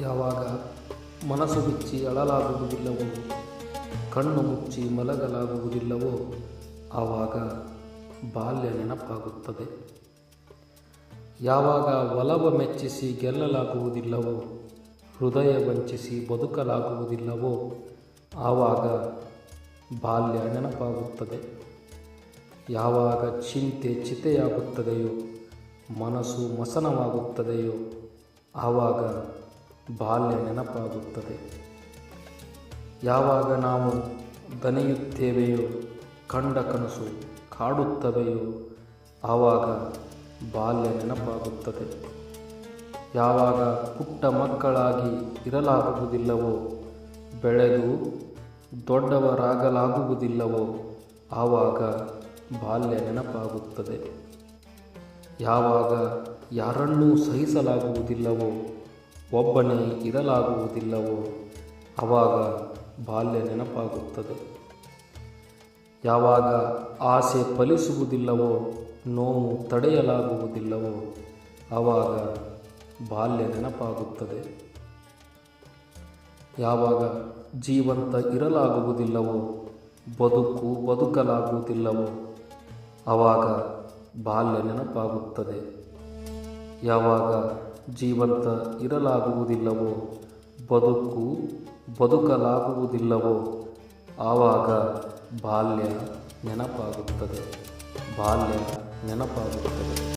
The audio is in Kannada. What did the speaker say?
ಯಾವಾಗ ಮನಸ್ಸು ಬಿಚ್ಚಿ ಅಳಲಾಗುವುದಿಲ್ಲವೋ, ಕಣ್ಣು ಮುಚ್ಚಿ ಮಲಗಲಾಗುವುದಿಲ್ಲವೋ, ಆವಾಗ ಬಾಲ್ಯ ನೆನಪಾಗುತ್ತದೆ. ಯಾವಾಗ ಒಲವ ಮೆಚ್ಚಿಸಿ ಗೆಲ್ಲಲಾಗುವುದಿಲ್ಲವೋ, ಹೃದಯ ವಂಚಿಸಿ ಬದುಕಲಾಗುವುದಿಲ್ಲವೋ, ಆವಾಗ ಬಾಲ್ಯ ನೆನಪಾಗುತ್ತದೆ. ಯಾವಾಗ ಚಿಂತೆ ಚಿತೆಯಾಗುತ್ತದೆಯೋ, ಮನಸ್ಸು ಮಸನವಾಗುತ್ತದೆಯೋ, ಆವಾಗ ಬಾಲ್ಯ ನೆನಪಾಗುತ್ತದೆ. ಯಾವಾಗ ನಾವು ದನೆಯುತ್ತೇವೆಯೋ ಕಂಡ ಕನಸು ಕಾಡುತ್ತವೆಯೋ ಆವಾಗ ಬಾಲ್ಯ ನೆನಪಾಗುತ್ತದೆ. ಯಾವಾಗ ಪುಟ್ಟ ಮಕ್ಕಳಾಗಿ ಇರಲಾಗುವುದಿಲ್ಲವೋ, ಬೆಳೆದು ದೊಡ್ಡವರಾಗಲಾಗುವುದಿಲ್ಲವೋ, ಆವಾಗ ಬಾಲ್ಯ ನೆನಪಾಗುತ್ತದೆ. ಯಾವಾಗ ಯಾರನ್ನೂ ಸಹಿಸಲಾಗುವುದಿಲ್ಲವೋ ಒಬ್ಬನೇ ಇರಲಾಗುವುದಿಲ್ಲವೋ ಆವಾಗ ಬಾಲ್ಯ ನೆನಪಾಗುತ್ತದೆ. ಯಾವಾಗ ಆಸೆ ಫಲಿಸುವುದಿಲ್ಲವೋ, ನೋವು ತಡೆಯಲಾಗುವುದಿಲ್ಲವೋ ಆವಾಗ ಬಾಲ್ಯ ನೆನಪಾಗುತ್ತದೆ. ಯಾವಾಗ ಜೀವಂತ ಇರಲಾಗುವುದಿಲ್ಲವೋ, ಬದುಕು ಬದುಕಲಾಗುವುದಿಲ್ಲವೋ ಆವಾಗ ಬಾಲ್ಯ ನೆನಪಾಗುತ್ತದೆ. ಯಾವಾಗ ಜೀವಂತ ಇರಲಾಗುವುದಿಲ್ಲವೋ? ಬದುಕು ಬದುಕಲಾಗುವುದಿಲ್ಲವೋ? ಆವಾಗ ಬಾಲ್ಯ ನೆನಪಾಗುತ್ತದೆ. ಬಾಲ್ಯ ನೆನಪಾಗುತ್ತದೆ.